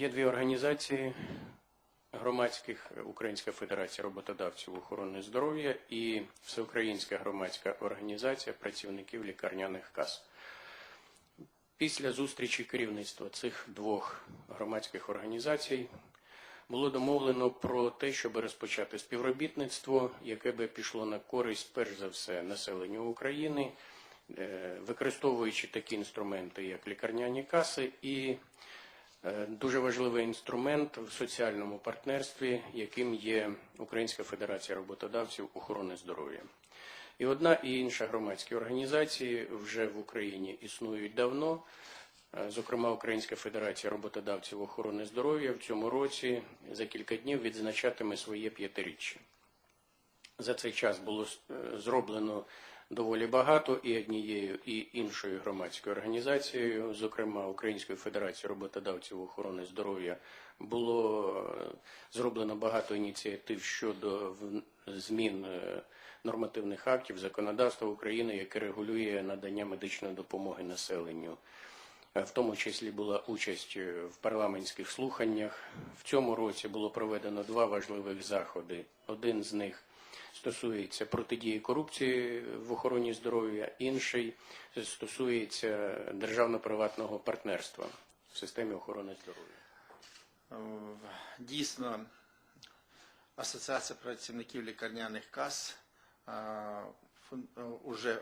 Є дві організації громадських Українська Федерація роботодавців охорони здоров'я і Всеукраїнська громадська організація працівників лікарняних кас. Після зустрічі керівництва цих двох громадських організацій було домовлено про те, щоб розпочати співробітництво, яке би пішло на користь, перш за все, населенню України, е, використовуючи такі інструменти, як лікарняні каси, і дуже важливий інструмент в соціальному партнерстві, яким є Українська Федерація роботодавців охорони здоров'я. І одна і інша громадські організації вже в Україні існують давно. Е, Зокрема, Українська Федерація роботодавців охорони здоров'я в цьому році за кілька днів відзначатиме своє п'ятиріччя. За цей час було е, зроблено доволі багато і однією, і іншою громадською організацією, зокрема Українською Федерацією роботодавців охорони здоров'я, було е, зроблено багато ініціатив щодо змін е, нормативних актів законодавства України, яке регулює надання медичної допомоги населенню. Е, В тому числі була участь в парламентських слуханнях. В цьому році було проведено два важливих заходи. Один з них стосується протидії корупції в охороні здоров'я, інший стосується державно-приватного партнерства в системі охорони здоров'я. Е, Дійсно, Асоціація працівників лікарняних кас е, фун- е,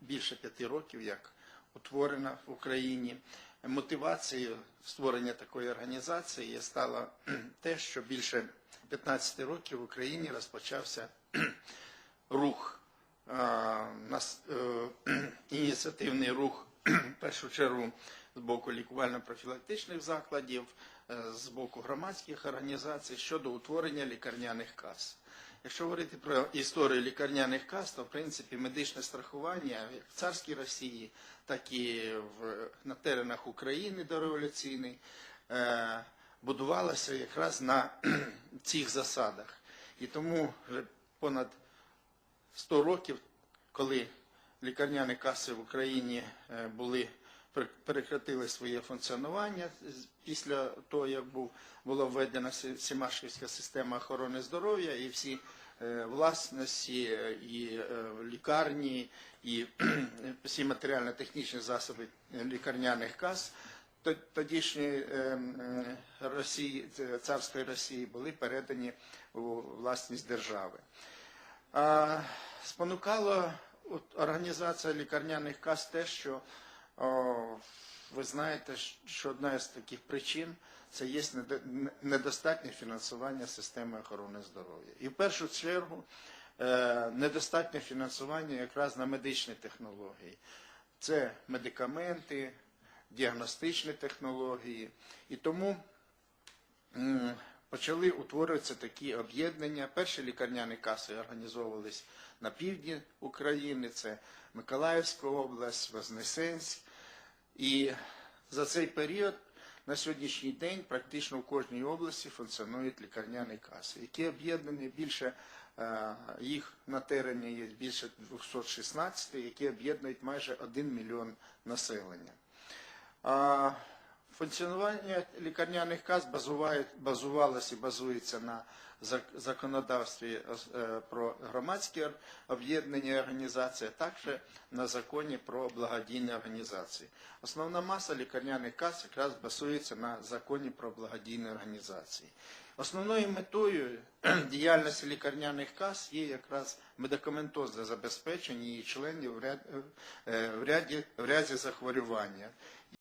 більше п'яти років як утворена в Україні. Мотивацією створення такої організації стало те, що більше 15 років в Україні розпочався рух, е, е, ініціативний рух, в першу чергу, з боку лікувально-профілактичних закладів, е, з боку громадських організацій щодо утворення лікарняних кас. Якщо говорити про історію лікарняних кас, то в принципі медичне страхування як в царській Росії, так і в, на теренах України дореволюційний будувалося якраз на цих засадах. І тому вже понад 100 років, коли лікарняні каси в Україні е, були пер- прекратили своє функціонування після того, як був була введена Сімашківська система охорони здоров'я, і всі е, власності, е, і лікарні, і всі матеріально-технічні засоби лікарняних кас тодішньої е, Росії, царської Росії були передані у власність держави. А, Спонукало організація лікарняних кас те, що ви знаєте, що одна з таких причин це є недостатнє фінансування системи охорони здоров'я. І в першу чергу е, недостатнє фінансування якраз на медичні технології. Це медикаменти, діагностичні технології. І тому почали утворюватися такі об'єднання. Перші лікарняні каси організовувались на півдні України, це Миколаївська область, Вознесенськ. І за цей період на сьогоднішній день практично в кожній області функціонують лікарняні каси, які об'єднані більше е, їх на терені є більше 216, які об'єднують майже 1 мільйон населення. Функціонування лікарняних базуває- базувалося і базується на законодавстві е, про громадські ор- об'єднання і організації, а також на законі про благодійні організації. Основна маса лікарняних кас якраз базується на законі про благодійні організації. Основною метою діяльності лікарняних кас є якраз медикаментозне забезпечення її членів в е, ряді, в ряді захворювання.